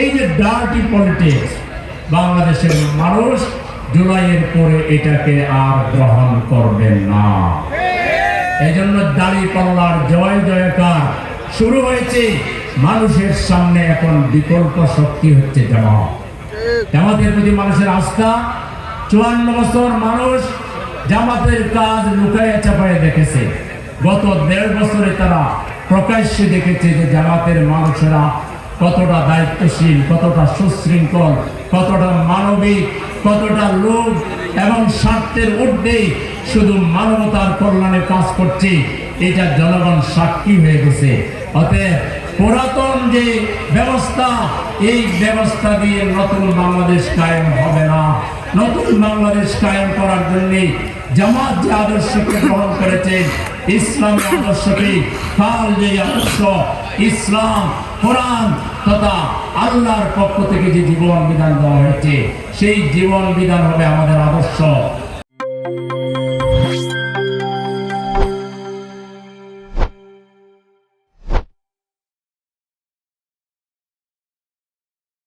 এই যে dirty politics বাংলাদেশের মানুষ জুলাইয়ের পরে এটাকে আর গ্রহণ করবেন না। এই জন্য দাড়ি পাল্লার জয় জয়কার শুরু হয়েছে। মানুষের সামনে এখন বিকল্প শক্তি হচ্ছে জামাত। জামাতের প্রতি মানুষের আস্থা, চুয়ান্ন বছর মানুষ জামাতের কাজ লুকায় চাপায় দেখেছে। গত দেড় বছরে তারা প্রকাশ্যে দেখেছে যে জামাতের মানুষেরা কতটা দায়িত্বশীল, কতটা সুশৃঙ্খল, কতটা মানবিক, কতটা লোভ এবং স্বার্থের ঊর্ধ্বে শুধু মানবতার কল্যাণে কাজ করছে। এটা জনগণ সাক্ষী হয়ে গেছে। অতএব পুরাতন যে ব্যবস্থা, এই ব্যবস্থা দিয়ে নতুন বাংলাদেশ কায়েম হবে না। নতুন বাংলাদেশ কায়েম করার জন্য জামাত যে আদর্শকে গ্রহণ করেছে, ইসলামী আদর্শকে কাল যে আদর্শ, ইসলাম, কোরআন তথা আল্লাহর পক্ষ থেকে যে জীবন বিধান দেওয়া হয়েছে, সেই জীবন বিধান হবে আমাদের আদর্শ।